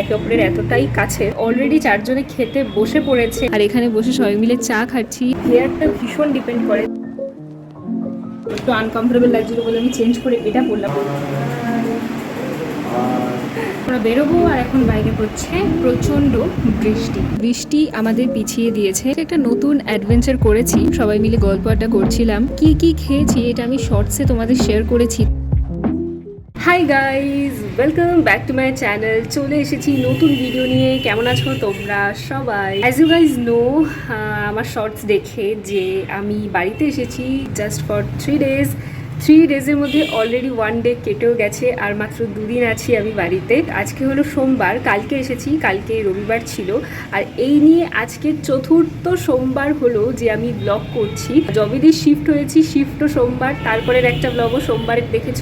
একে অপরের এতটাই কাছে। অলরেডি চারজনে খেতে বসে পড়েছে। আর এখানে বসে সবাই মিলে চা খাচ্ছি। হেয়ারটা ভীষণ ডিপেন্ড করে। একটু আনকমফোর্টেবল লাগছিল বলে আমি চেঞ্জ করে এটা পরলাম আমরা বেরোবো আর এখন বাইরে পড়ছে প্রচণ্ড বৃষ্টি। বৃষ্টি আমাদের পিছিয়ে দিয়েছে। একটা নতুন অ্যাডভেঞ্চার করেছি। সবাই মিলে গল্প আড্ডা করছিলাম। কি কি খেয়েছি এটা আমি শর্টসে তোমাদের শেয়ার করেছি। Hi guys welcome back to my channel চলে এসেছি নতুন ভিডিও নিয়ে। কেমন আছো তোমরা সবাই? অ্যাজ ইউ গাইজ নো আমার শর্টস দেখে যে আমি বাড়িতে এসেছি just for three days three ডেজের মধ্যে অলরেডি ওয়ান ডে কেটেও গেছে, আর মাত্র দুদিন আছি আমি বাড়িতে। আজকে হলো সোমবার, কালকে এসেছি, কালকে রবিবার ছিল। আর এই নিয়ে আজকে চতুর্থ সোমবার হলো যে আমি ব্লগ করছি। জবেদি শিফট হয়েছি শিফটও সোমবার, তারপরের একটা ব্লগও সোমবারের দেখেছ।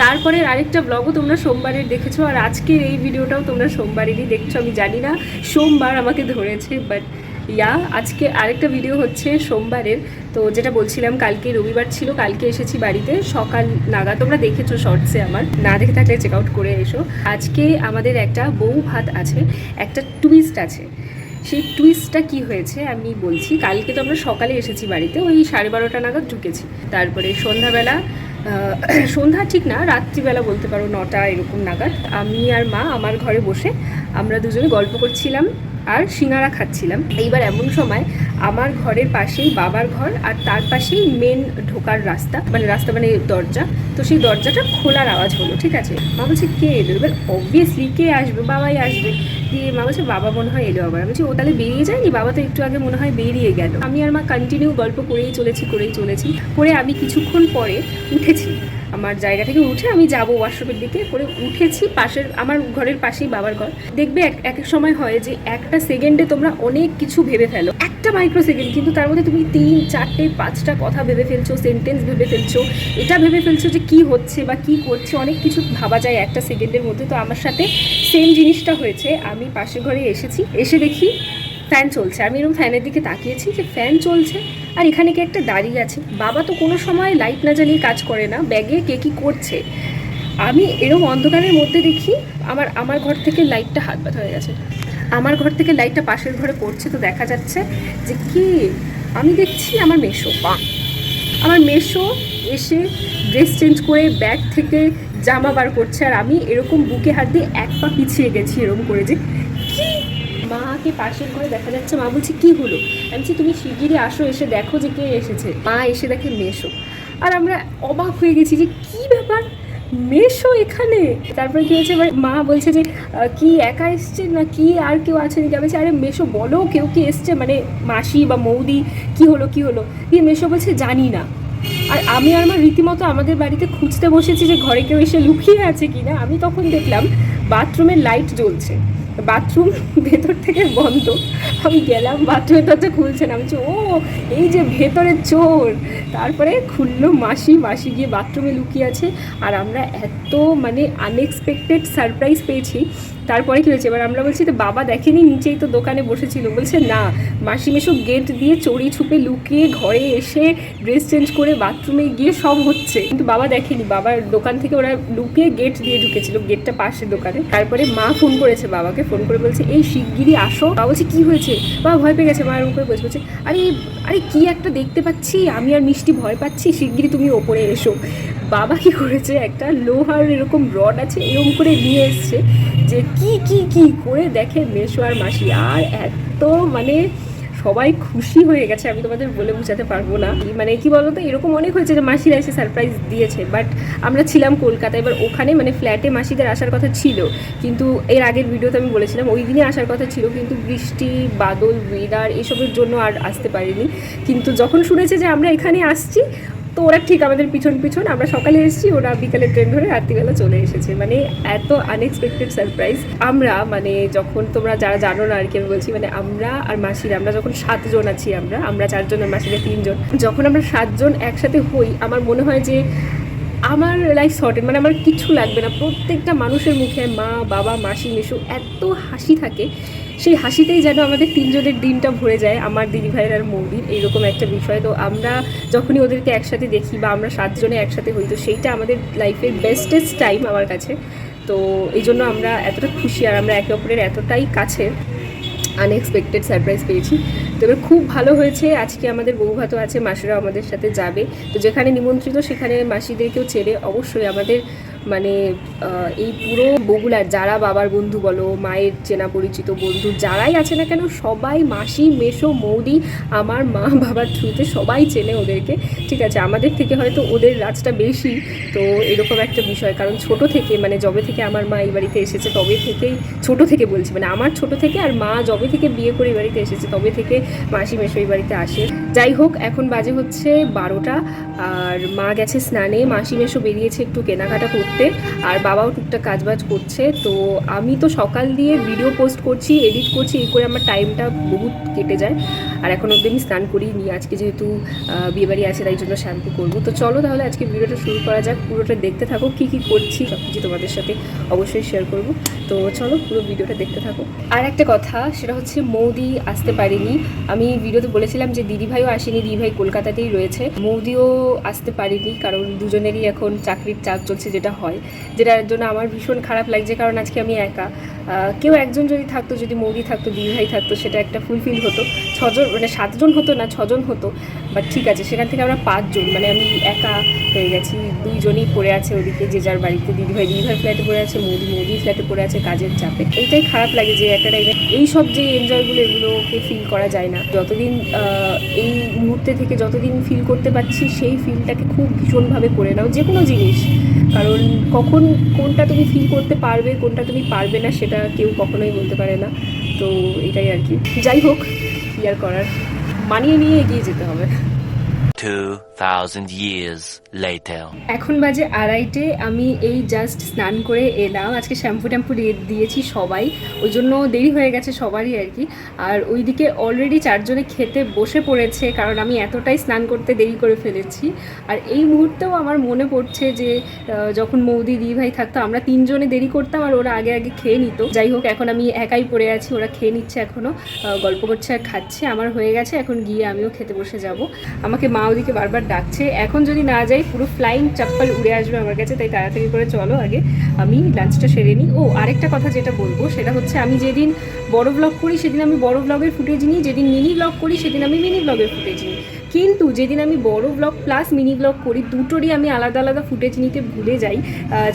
তারপরের আরেকটা ব্লগও তোমরা সোমবারের দেখেছ, আর আজকের এই ভিডিওটাও তোমরা সোমবারেরই দেখছ, আমি জানি না। সোমবার আমাকে ধরেছে বাট ইয়া, আজকে আরেকটা ভিডিও হচ্ছে সোমবারের। তো যেটা বলছিলাম, কালকে রবিবার ছিল, কালকে এসেছি বাড়িতে। সকাল নাগাদ, তোমরা দেখেছ শর্টসে আমার। না দেখে থাকলে চেক আউট করে এসো। আজকে আমাদের একটা বউ ভাত আছে, একটা টুইস্ট আছে। সেই টুইস্টটা কি হয়েছে আমি বলছি, কালকে তো আমরা সকালে এসেছি বাড়িতে, ওই সাড়ে বারোটা নাগাদ ঢুকেছি। তারপরে সন্ধ্যাবেলা সন্ধ্যা ঠিক না, রাত্রিবেলা বলতে পারো, নটা এরকম নাগাদ। আমি আর মা আমার ঘরে বসে আমরা দুজনে গল্প করছিলাম। আর সিঙ্গারা খাচ্ছিলাম। এইবার এমন সময় আমার ঘরের পাশেই বাবার ঘর আর তার পাশেই মেন ঢোকার রাস্তা মানে রাস্তা মানে দরজা। তো সেই দরজাটা খোলার আওয়াজ হলো, ঠিক আছে? মা বলছে, কে এলো? এবার অবভিয়াসলি কে আসবে? বাবাই আসবে। দিয়ে মা বলছে, বাবা মনে হয় এলো আবার। বলছি, ও তাহলে বেরিয়ে যায়নি? বাবা তো একটু আগে মনে হয় বেরিয়ে গেল। আমি আর মা কন্টিনিউ গল্প করেই চলেছি করেই চলেছি। করে আমি কিছুক্ষণ পরে উঠেছি। আমার জায়গা থেকে উঠে আমি যাব ওয়াশরুমের দিকে করে উঠেছি পাশের, আমার ঘরের পাশেই বাবার ঘর। দেখবে এক এক সময় হয় যে একটা সেকেন্ডে তোমরা অনেক কিছু ভেবে ফেলো। একটা মাইক্রো সেকেন্ড কিন্তু তার মধ্যে তুমি তিন, চারটে, পাঁচটা কথা ভেবে ফেলছো সেন্টেন্স ভেবে ফেলছো, এটা ভেবে ফেলছো যে কি হচ্ছে বা কি করছে, অনেক কিছু ভাবা যায় একটা সেকেন্ডের মধ্যে। তো আমার সাথে সেম জিনিসটা হয়েছে। আমি পাশের ঘরে এসেছি, এসে দেখি ফ্যান চলছে। আমি এরকম ফ্যানের দিকে তাকিয়েছি যে ফ্যান চলছে আর এখানে কি একটা দাঁড়িয়ে আছে। বাবা তো কোনো সময় লাইট না জ্বালিয়ে কাজ করে না, ব্যাগে কে কী করছে। আমি এরকম অন্ধকারের মধ্যে দেখি আমার আমার ঘর থেকে লাইটটা হাত ব্যথা হয়ে গেছে। আমার ঘর থেকে লাইটটা পাশের ঘরে পড়ছে তো দেখা যাচ্ছে যে কি? আমি দেখছি আমার মেশো পা আমার মেশো এসে ড্রেস চেঞ্জ করে ব্যাগ থেকে জামা বার করছে আর আমি এরকম বুকে হাত দিয়ে এক পা পিছিয়ে গেছি এরকম করে যে মাকে পাশের ঘরে দেখা যাচ্ছে? মা বলছে কি হলো? আমি বলছি তুমি শিগগিরই আসো এসে দেখো যে কে এসেছে। মা এসে দেখে মেশো। আর আমরা অবাক হয়ে গেছি যে কি ব্যাপার? মেশো এখানে? তারপরে কি হয়েছে? এবার মা বলছে যে কি একা এসছে না? কি আর কেউ আছে নাকি বলছি, আরে মেশো বলো কেউ কি এসছে? মানে মাসি বা মৌদি কি হলো কি হলো? দিয়ে মেশো বলছে জানি না। আর আমি আর আমার রীতিমতো আমাদের বাড়িতে খুঁজতে বসেছি যে ঘরে কেউ এসে লুকিয়ে আছে কিনা। আমি তখন দেখলাম বাথরুমের লাইট জ্বলছে। বাথরুম ভেতর থেকে বন্ধ। আমি গেলাম বাথরুমের দরজা খুলছে না বলছি, ও এই যে ভেতরে চোর। তারপরে খুললো মাসি মাসি গিয়ে বাথরুমে লুকিয়ে আছে। আর আমরা এত মানে আনএক্সপেক্টেড সারপ্রাইজ পেয়েছি তারপরে কী হয়েছে? এবার আমরা বলছি, তো বাবা দেখেনি, নিচেই তো দোকানে বসেছিল। বলছে, না মাসি মেশো গেট দিয়ে চড়ি ছুপে লুকিয়ে ঘরে এসে ড্রেস চেঞ্জ করে বাথরুমে গিয়ে সব হচ্ছে। কিন্তু বাবা দেখেনি, বাবার দোকান থেকে ওরা লুকিয়ে গেট দিয়ে ঢুকেছিল গেটটা পাশে দোকানে। তারপরে মা ফোন করেছে বাবাকে ফোন করে বলছে, এই শিগগিরই আসো। বাবা বলছে, কি হয়েছে? বাবা ভয় পেয়ে গেছে, মায়ের উপরে বসে বলছে, আরে আরে কি একটা দেখতে পাচ্ছি? আমি আর মিষ্টি ভয় পাচ্ছি, শিগগিরই তুমি ওপরে এসো। বাবা কি করেছে, একটা লোহার এরকম রড আছে, এরকম করে নিয়ে এসছে যে কি কি কি করে দেখে মেশো আর মাসি। আর এত মানে সবাই খুশি হয়ে গেছে, আমি তোমাদের বলে বোঝাতে পারব না। মানে কি বলতো, এরকম অনেক হয়েছে যে মাসিরা এসে সারপ্রাইজ দিয়েছে বাট আমরা ছিলাম কলকাতায়, এবার ওখানে মানে ফ্ল্যাটে মাসিদের আসার কথা ছিল। কিন্তু এর আগের ভিডিওতে আমি বলেছিলাম, ওই দিনে আসার কথা ছিল, কিন্তু বৃষ্টি, বাদল ওয়েদার এসবের জন্য আর আসতে পারিনি। কিন্তু যখন শুনেছে যে আমরা এখানে আসছি তো ওরা ঠিক আমাদের পিছন পিছন, আমরা সকালে এসেছি, ওরা বিকালে ট্রেন ধরে রাত্রিবেলা চলে এসেছে। মানে এত আনএক্সপেক্টেড সারপ্রাইজ আমরা মানে যখন তোমরা যারা জানো না আর কি, আমি বলছি মানে আমরা আর মাসির, আমরা যখন সাতজন আছি আমরা আমরা চারজন আর মাসিরা তিনজন, যখন আমরা সাতজন একসাথে হই, আমার মনে হয় যে আমার লাইফ সর্টেড মানে আমার কিছু লাগবে না। প্রত্যেকটা মানুষের মুখে মা, বাবা, মাসি, মেশু এত হাসি থাকে সেই হাসিতেই যেন আমাদের তিনজনের দিনটা ভরে যায়, আমার দিদি ভাইয়ের আর মৌদির, এইরকম একটা বিষয়। তো আমরা যখনই ওদেরকে একসাথে দেখি বা আমরা সাতজনে একসাথে হই, তো সেইটা আমাদের লাইফের বেস্টেস্ট টাইম আমার কাছে। তো এই জন্য আমরা এতটা খুশি আর আমরা একে অপরের এতটাই কাছে আনএক্সপেক্টেড সারপ্রাইজ পেয়েছি। তো এবার খুব ভালো হয়েছে, আজকে আমাদের বউ ভাতও আছে মাসিরা আমাদের সাথে যাবে। তো যেখানে নিমন্ত্রিত সেখানে মাসিদেরকেও ছেড়ে অবশ্যই আমাদের মানে এই পুরো বগুলার যারা বাবার বন্ধু বলো, মায়ের চেনা পরিচিত বন্ধু যারাই আছে না কেন, সবাই মাসি মেশো মৌদি, আমার মা, বাবার থ্রুতে সবাই চেনে ওদেরকে। ঠিক আছে, আমাদের থেকে হয়তো ওদের রাজটা বেশি, তো এরকম একটা বিষয়। কারণ ছোট থেকে মানে জবে থেকে আমার মা এই বাড়িতে এসেছে, তবে থেকেই ছোট থেকে বলছি। মানে আমার ছোট থেকে আর মা জবে থেকে বিয়ে করে এই বাড়িতে এসেছে, তবে থেকে মাসি মেশো এই বাড়িতে আসে। যাই হোক, এখন বাজে হচ্ছে বারোটা, আর মা গেছে স্নানে, মাসি মেশো বেরিয়েছে একটু কেনাকাটা করতে। আর বাবাও টুকটাক কাজবাজ করছে। তো আমি তো সকাল দিয়ে ভিডিও পোস্ট করছি এডিট করছি, এই করে আমার টাইমটা বহুত কেটে যায়। আর এখন অবধি আমি স্নান করি নি আজকে যেহেতু বিয়েবাড়ি আছে, তাই জন্য শ্যাম্পু করব। তো চলো তাহলে আজকে ভিডিওটা শুরু করা যাক। পুরোটা দেখতে থাকো, কী কী করছি সব কিছু তোমাদের সাথে অবশ্যই শেয়ার করব। তো চলো পুরো ভিডিওটা দেখতে থাকো। আর একটা কথা, সেটা হচ্ছে মৌদি আসতে পারেনি। আমি ভিডিওতে বলেছিলাম যে দিদিভাইও আসেনি, দিদিভাই কলকাতাতেই রয়েছে। মৌদিও আসতে পারেনি, কারণ দুজনেরই এখন চাকরির চাপ চলছে যেটা হয় যেটার জন্য আমার ভীষণ খারাপ লাগছে, কারণ আজকে আমি একা। কেউ একজন যদি থাকতো, যদি মৌদি থাকতো, দিদিভাই থাকতো, সেটা একটা ফুলফিল হতো। ছজন মানে সাতজন হতো না, ছজন হতো। বাট ঠিক আছে, সেখান থেকে আমরা পাঁচজন মানে আমি একা হয়ে গেছি, দুইজনই পড়ে আছে ওদিকে, যে যার বাড়িতে দিদিভাই দিদিভাই ফ্ল্যাটে পড়ে আছে, মোদি মোদি ফ্ল্যাটে পড়ে আছে, কাজের চাপে। এইটাই খারাপ লাগে যে একটা টাইমে এইসব যে এনজয়গুলো এগুলোকে ফিল করা যায় না। যতদিন এই মুহূর্তে থেকে যতদিন ফিল করতে পারছি, সেই ফিলটাকে খুব ভীষণভাবে করে নাও যে কোনো জিনিস। কারণ কখন কোনটা তুমি ফিল করতে পারবে, কোনটা তুমি পারবে না, সেটা কেউ কখনোই বলতে পারে না। তো এটাই আর কি। যাই হোক, কি আর করার। মানিয়ে নিয়ে এগিয়ে যেতে হবে। 2,000 years later. এখন বাজে আড়াইটে আমি এই জাস্ট স্নান করে এলাম। আজকে শ্যাম্পু ট্যাম্পু দিয়ে দিয়েছি সবাই। ওই জন্য দেরি হয়ে গেছে সবারই আর কি। আর ওইদিকে অলরেডি চারজনে খেতে বসে পড়েছে কারণ আমি এতটাই স্নান করতে দেরি করে ফেলেছি। আর এই মুহূর্তেও আমার মনে পড়ছে যে যখন মৌদি দি ভাই থাকতো আমরা তিনজনে দেরি করতাম আর ওরা আগে আগে খেয়ে নিত। যাই হোক এখন আমি একাই পড়ে আছি ওরা খেয়ে নিচ্ছে এখনও গল্প করছে আর খাচ্ছে আমার হয়ে গেছে এখন গিয়ে আমিও খেতে বসে যাব। আমাকে মা ওদিকে বারবার ডাকছে। এখন যদি না যাই, পুরো ফ্লাইং চাপ্পাল উড়ে আসবে আমার কাছে, তাই তাড়াতাড়ি করে চলো আগে। আমি লাঞ্চটা সেরে নিই। ও, আরেকটা কথা যেটা বলব, সেটা হচ্ছে আমি যেদিন বড় ব্লগ করি, সেদিন আমি বড় ব্লগের ফুটেজ নিই, যেদিন মিনি ব্লগ করি, সেদিন আমি মিনি ব্লগের ফুটেজ নিই। কিন্তু যেদিন আমি বড় ব্লগ প্লাস মিনি ব্লগ করি, দুটোরই আমি আলাদা আলাদা ফুটেজ নিতে ভুলে যাই।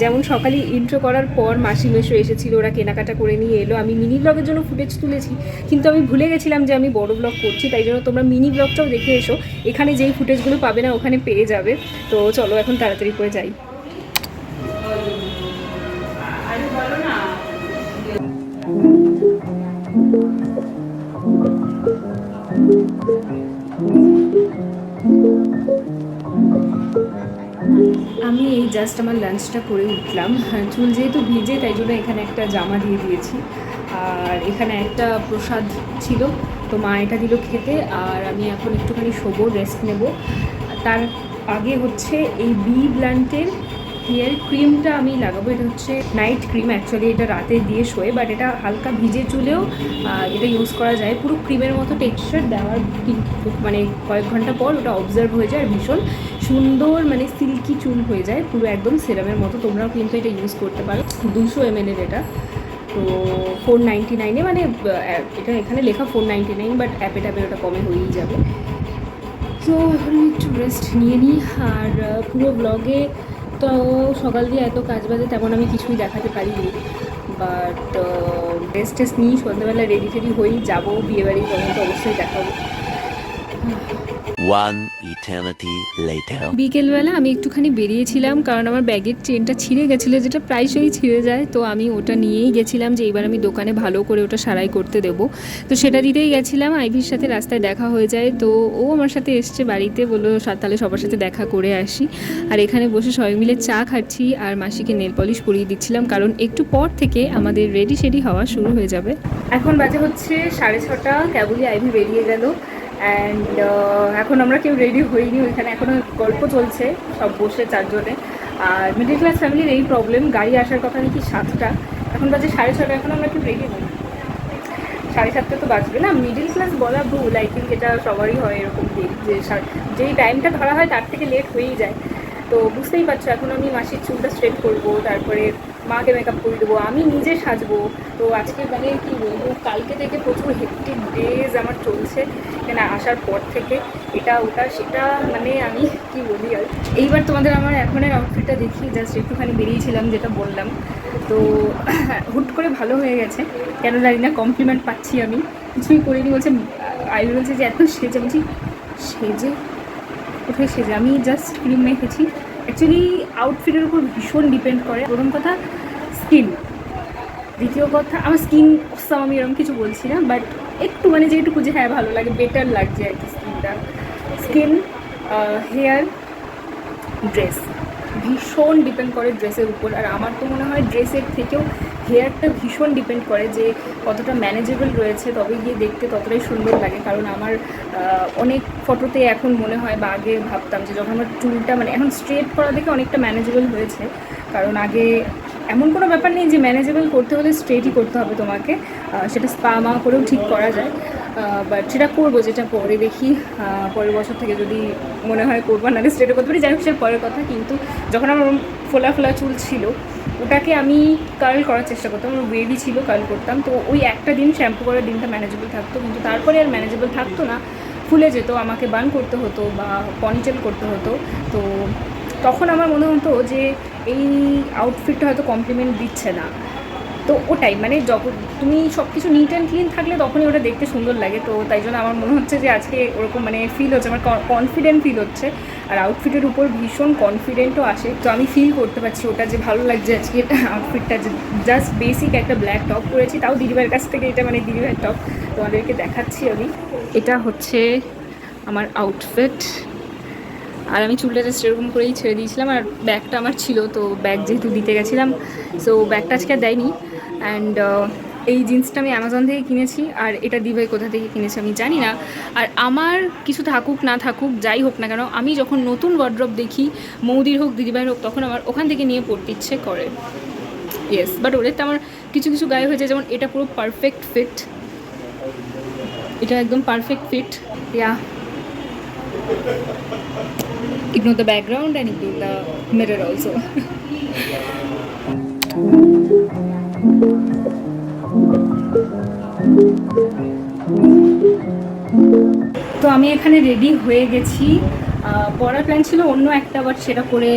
যেমন সকালে ইন্ট্রো করার পর মাসি মেশো এসেছিল, ওরা কেনাকাটা করে নিয়ে এলো। আমি মিনি ব্লগের জন্য ফুটেজ তুলেছি, কিন্তু আমি ভুলে গেছিলাম যে আমি বড় ব্লগ করছি, তাই জন্য তোমরা মিনি ব্লগটাও দেখে এসো। এখানে যেই ফুটেজগুলো পাবে না, ওখানে পেয়ে যাবে। তো চলো এখন তাড়াতাড়ি করে যাই। আমি এই জাস্ট আমার লাঞ্চটা করে উঠলাম। হ্যাঁ, চুল যেহেতু ভিজে তাই জন্য এখানে একটা জামা দিয়ে দিয়েছি। আর এখানে একটা প্রসাদ ছিল তো মা এটা দিল খেতে। আর আমি এখন একটুখানি শোবো রেস্ট নেব। তার আগে হচ্ছে এই বি ব্লান্টের হেয়ার ক্রিমটা আমি লাগাবো, এটা হচ্ছে নাইট ক্রিম অ্যাকচুয়ালি এটা রাতে দিয়ে শোয়ে বাট এটা হালকা ভিজে চুলেও এটা ইউজ করা যায়। পুরো ক্রিমের মতো টেক্সচার দেওয়ার মানে কয়েক ঘণ্টা পর ওটা অবজার্ভ হয়ে যায় আর ভীষণ সুন্দর মানে সিল্কি চুল হয়ে যায়, পুরো একদম সেরামের মতো। তোমরাও কিন্তু এটা ইউজ করতে পারো। দুশো এম এটা। তো ফোর নাইনটি নাইনে মানে এটা এখানে লেখা ফোর নাইনটি নাইন বাট অ্যাপে ট্যাপে ওটা কমে হয়েই যাবে। তো আমি একটু রেস্ট নিয়ে নিই। আর পুরো ব্লগে তো সকাল দিয়ে এত কাজ বাজে তেমন আমি কিছুই দেখাতে পারিনি। বাট রেস্ট টেস্ট নিই, সন্ধ্যাবেলা রেডি টেডি হই, যাব, বিয়েবাড়ি, তখন তো অবশ্যই দেখাবো। One eternity later. বিকেলবেলা আমি একটুখানি বেরিয়েছিলাম, কারণ আমার ব্যাগের চেনটা ছিঁড়ে গেছিল, যেটা প্রায়শই ছিঁড়ে যায়। তো আমি ওটা নিয়েই গেছিলাম যে এবার আমি দোকানে ভালো করে ওটা সারাই করতে দেবো। তো সেটা দিতেই গেছিলাম, আইভির সাথে রাস্তায় দেখা হয়ে যায়। তো ও আমার সাথে এসছে বাড়িতে, বলল, "সা- তাহলে সবার সাথে দেখা করে আসি। আর এখানে বসে সবাই মিলে চা খাচ্ছি আর মাসিকে নেল পলিশ পরিয়ে দিচ্ছিলাম, কারণ একটু পর থেকে আমাদের রেডি শেডি হওয়া শুরু হয়ে যাবে। এখন বাজে হচ্ছে সাড়ে ছটা কেবলই আইভি বেরিয়ে গেল। অ্যান্ড এখন আমরা কেউ রেডি হইনি, ওইখানে এখনও গল্প চলছে, সব বসে চারজনে। আর মিডিল ক্লাস ফ্যামিলির এই প্রবলেম গাড়ি আসার কথা নাকি সাতটা। এখন বাজে সাড়ে ছটা, এখন আমরা কেউ রেডি হই। সাড়ে সাতটা তো বাজবে না মিডিল ক্লাস বলা ভুল আই থিঙ্ক এটা সবারই হয় এরকম দিক যে যেই টাইমটা ধরা হয় তার থেকে লেট হয়েই যায়। তো বুঝতেই পারছ, এখন আমি মাসির চুলটা স্ট্রেট করব, তারপরে মাকে মেকআপ করে দেবো, আমি নিজে সাজবো। তো আজকে মানে কি বলব, কালকে থেকে প্রচুর হেক্টিক ডেজ আমার চলছে। এখানে আসার পর থেকে এটা ওটা সেটা মানে আমি কি বলি আর? এইবার তোমাদের আমার এখনের আউটফিটটা দেখি জাস্ট একটুখানি বেরিয়েছিলাম যেটা বললাম। তো হুট করে ভালো হয়ে গেছে, কেন জানি না কমপ্লিমেন্ট পাচ্ছি আমি। কিছুই করিনি, বলছে, আই বলছে যে, এত সেজে, বলছি, সেজে? কোথায় সেজে? আমি জাস্ট ক্রিম মেখেছি। অ্যাকচুয়ালি আউটফিটের উপর ভীষণ ডিপেন্ড করে। প্রথম কথা স্কিন দ্বিতীয় কথা, আমার স্কিন অসাম আমি এরকম কিছু বলছি না বাট একটু মানে যেটুকু যে হ্যাঁ ভালো লাগে বেটার লাগছে আর কি স্কিনটা স্কিন হেয়ার ড্রেস ভীষণ ডিপেন্ড করে ড্রেসের উপর। আর আমার তো মনে হয় ড্রেসের থেকেও হেয়ারটা ভীষণ ডিপেন্ড করে যে কতটা ম্যানেজেবল রয়েছে, তবে গিয়ে দেখতে ততটাই সুন্দর লাগে। কারণ আমার অনেক ফটোতে এখন মনে হয় বা আগে ভাবতাম যে যখন আমার চুলটা মানে এখন স্ট্রেট করা দেখে অনেকটা ম্যানেজেবল হয়েছে। কারণ আগে এমন কোনো ব্যাপার নেই যে ম্যানেজেবল করতে হলে স্ট্রেটই করতে হবে তোমাকে। সেটা স্পা মা করেও ঠিক করা যায়। বাট সেটা করব, যেটা পরে দেখি। পরের বছর থেকে যদি মনে হয় করব, নাহলে স্ট্রেটে করতে পারি। যাই হোক, সেটা পরের কথা। কিন্তু যখন আমার ফোলা ফোলা চুল ছিল, ওটাকে আমি কার্ল করার চেষ্টা করতাম। আমার ওয়েভি ছিল কার্ল করতাম। তো ওই একটা দিন শ্যাম্পু করার দিনটা ম্যানেজেবল থাকতো। কিন্তু তারপরে আর ম্যানেজেবল থাকতো না। ফুলে যেত, আমাকে বান করতে হতো বা পনিটেল করতে হতো। তো তখন আমার মনে হতো যে এই আউটফিটটা হয়তো কমপ্লিমেন্ট দিচ্ছে না। তো ওটাই মানে যখন তুমি সব কিছু নিট অ্যান্ড ক্লিন থাকলে তখনই ওটা দেখতে সুন্দর লাগে। তো তাই জন্য আমার মনে হচ্ছে যে আজকে ওরকম মানে ফিল হচ্ছে, আমার কনফিডেন্ট ফিল হচ্ছে। আর আউটফিটের উপর ভীষণ কনফিডেন্টও আসে। তো আমি ফিল করতে পারছি ওটা যে ভালো লাগছে আজকে আউটফিটটা যে জাস্ট বেসিক একটা ব্ল্যাক টপ পরেছি, তাও দিদিভাইয়ের কাছ থেকে এটা মানে দিদিভাইয়ের টপ তোমাদেরকে দেখাচ্ছি আমি। এটা হচ্ছে আমার আউটফিট আর আমি চুলটা জাস্ট এরকম করেই ছেড়ে দিয়েছিলাম আর ব্যাগটা আমার ছিল, তো ব্যাগ যেহেতু দিতে গেছিলাম সো ব্যাগটা আজকে দেয়নি। অ্যান্ড এই জিন্সটা আমি অ্যামাজন থেকে কিনেছি আর এটা দিভাই কোথা থেকে কিনেছি আমি জানি না। আর আমার কিছু থাকুক, না থাকুক, যাই হোক না কেন, আমি যখন নতুন ওয়ার্ড্রপ দেখি, মৌদির হোক, দিদিভাইয়ের হোক, তখন আমার ওখান থেকে নিয়ে পড়তে ইচ্ছে করে। ইয়েস বাট ওদের তো আমার কিছু কিছু গায়ে হয়েছে, যেমন এটা পুরো পারফেক্ট ফিট এটা একদম perfect fit yeah ignore the background and ignore the mirror also. তো আমি এখানে রেডি হয়ে গেছি। পরার প্ল্যান ছিল অন্য একটা বাট সেটা করে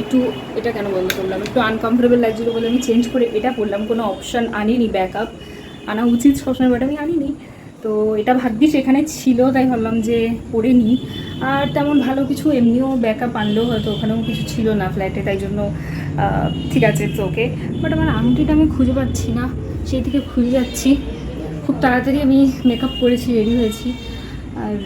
একটু এটা কেন বন্ধ করলাম? একটু আনকমফোর্টেবল লাগছিল বলে আমি চেঞ্জ করে এটা করলাম কোনো অপশান আনিনি ব্যাকআপ আনা উচিত সবসময় বাট আমি আনিনি। তো এটা ভাগ্যিস এখানে ছিল, তাই ভাবলাম যে পরে নিই। আর তেমন ভালো কিছু এমনিও ব্যাকআপ আনলেও হয়তো ওখানেও কিছু ছিল না ফ্ল্যাটে তাই জন্য ঠিক আছে তো ওকে বাট আমার আংটিটা আমি খুঁজে পাচ্ছি না, সেই থেকে খুঁজে যাচ্ছি। খুব তাড়াতাড়ি আমি মেকআপ করেছি রেডি হয়েছি। আর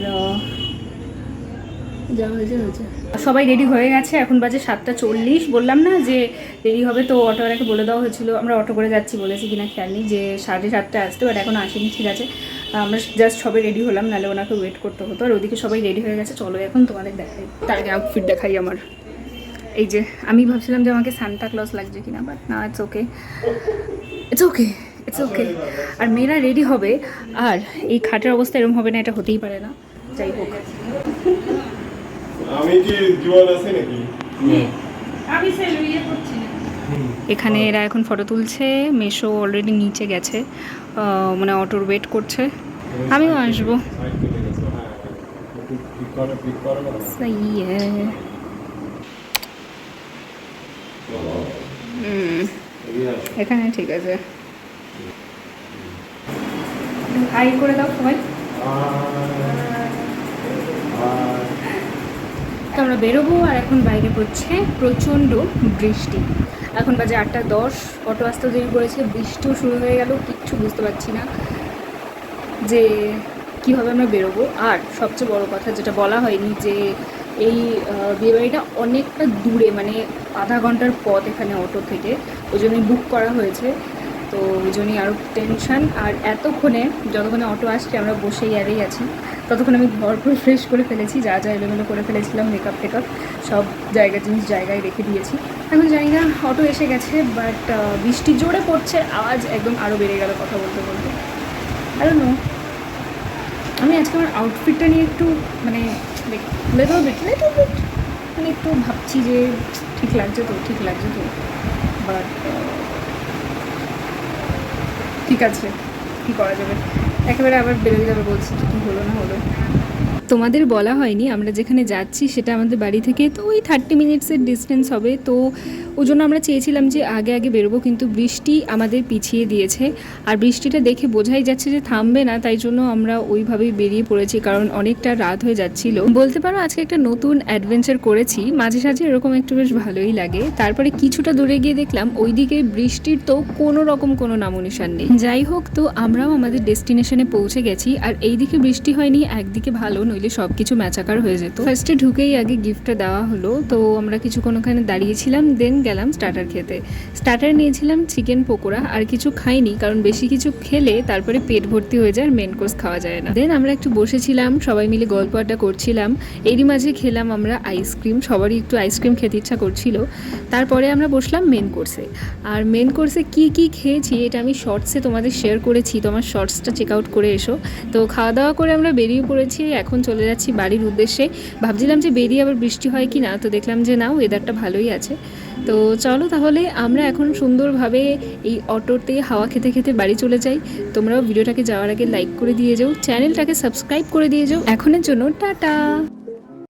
যা হয়েছে হয়েছে। সবাই রেডি হয়ে গেছে, এখন বাজে সাতটা চল্লিশ। বললাম না যে দেরি হবে, তো অটোওয়ালাকে বলে দেওয়া হয়েছিল, আমরা অটো করে যাচ্ছি বলেছি কিনা, খেয়াল নেই, যে সাড়ে সাতটা আসতে বাট এখন আসেনি, ঠিক আছে। আমরা জাস্ট সবাই রেডি হলাম নাহলে ওনাকে ওয়েট করতে হতো। আর ওদিকে সবাই রেডি হয়ে গেছে চলো এখন তোমাদের দেখাই। তার আগে আউটফিট দেখাই আমার। এই যে আমি ভাবছিলাম যে আমাকে সান্টা ক্লজ লাগছে কিনা বাট না it's okay it's okay it's okay আর মেয়েরা রেডি হবে আর এই খাটের অবস্থা এরকম হবে না এটা হতেই পারে না। যাই হোক। আমি কি জোয়ান আছি নাকি? এখানে এরা এখন ফটো তুলছে মেশো অলরেডি নিচে গেছে। মানে অটোর ওয়েট করছে। আমিও আসব। এখানে ঠিক আছে। হাই করে দাও সবাই। আমরা বেরোবো আর এখন বাইরে পড়ছে প্রচণ্ড বৃষ্টি। এখন বাজে আটটা দশ, অটো আসতে দেরি করেছে, বৃষ্টিও শুরু হয়ে গেল, কিচ্ছু বুঝতে পারছি না যে কীভাবে আমরা বেরোবো। আর সবচেয়ে বড় কথা যেটা বলা হয়নি যে এই বিয়েবাড়িটা অনেকটা দূরে মানে আধা ঘণ্টার পথ এখানে অটো থেকে ওই জন্যই বুক করা হয়েছে। তো ওই জন্যই আরও টেনশন আর এতক্ষণে যতক্ষণে অটো আসছে, আমরা বসেই আরেই আছি। ততক্ষণ আমি ভরপুর ফ্রেশ করে ফেলেছি, যা যা এলোমেলো করে ফেলেছিলাম মেকআপ টেকআপ সব জায়গা জিনিস জায়গায় রেখে দিয়েছি। এখন জানি না অটো এসে গেছে বাট বৃষ্টি জোরে পড়ছে, আওয়াজ একদম আরও বেড়ে গেল কথা বলতে বলতে। আরও নো আমি আজকে আমার আউটফিটটা নিয়ে একটু মানে মানে একটু ভাবছি যে ঠিক লাগছে তো, ঠিক লাগছে তো। বাট ঠিক আছে, কী করা যাবে? একেবারে আবার বেরোতে যাবে বলছি, কি হলো না হলো। তোমাদের বলা হয়নি, আমরা যেখানে যাচ্ছি সেটা আমাদের বাড়ি থেকে, তো ওই থার্টি মিনিটসের ডিস্টেন্স হবে, তো ওই জন্য আমরা চেয়েছিলাম যে আগে আগে বেরোবো, কিন্তু বৃষ্টি আমাদের পিছিয়ে দিয়েছে। আর বৃষ্টিটা দেখে বোঝাই যাচ্ছে যে থামবে না, তাই জন্য আমরা ওইভাবেই বেরিয়ে পড়েছি, কারণ অনেকটা রাত হয়ে যাচ্ছিল। বলতে পারো আজকে একটা নতুন অ্যাডভেঞ্চার করেছি, মাঝে সাঝে এরকম একটু বেশ ভালোই লাগে। তারপরে কিছুটা দূরে গিয়ে দেখলাম ওইদিকে বৃষ্টির তো কোনো রকম কোনো নামনিশান নেই। যাই হোক, তো আমরাও আমাদের ডেস্টিনেশনে পৌঁছে গেছি, আর এইদিকে বৃষ্টি হয়নি, একদিকে ভালো, নইলে সব কিছু ম্যাচাকার হয়ে যেত। ফার্স্টে ঢুকেই আগে গিফটটা দেওয়া হলো, তো আমরা কিছুক্ষণ ওখানে দাঁড়িয়েছিলাম দেন গেলাম স্টার্টার খেতে। স্টার্টার নিয়েছিলাম চিকেন পকোড়া, আর কিছু খাইনি, কারণ বেশি কিছু খেলে তারপরে পেট ভর্তি হয়ে যায় আর মেন কোর্স খাওয়া যায় না। দেন আমরা একটু বসেছিলাম, সবাই মিলে গল্প আড্ডা করছিলাম। এরই মাঝে খেলাম আমরা আইসক্রিম সবারই একটু আইসক্রিম খেতে ইচ্ছা করছিল। তারপরে আমরা বসলাম মেন কোর্সে আর মেন কোর্সে কি কি খেয়েছি, এটা আমি শর্টসে তোমাদের শেয়ার করেছি, তোমার শর্টসটা চেক আউট করে এসো। তো খাওয়া দাওয়া করে আমরা বেরিয়ে পড়েছি, এখন চলে যাচ্ছি বাড়ির উদ্দেশ্যে। ভাবছিলাম যে বেরিয়ে আবার বৃষ্টি হয় কি না তো দেখলাম যে না ওয়েদারটা ভালোই আছে। তো চলো তাহলে আমরা এখন সুন্দরভাবে এই অটোতে হাওয়া খেতে খেতে বাড়ি চলে যাই। তোমরাও ভিডিওটাকে যাওয়ার আগে লাইক করে দিয়ে যাও চ্যানেলটাকে সাবস্ক্রাইব করে দিয়ে যাও। এখনের জন্য টাটা!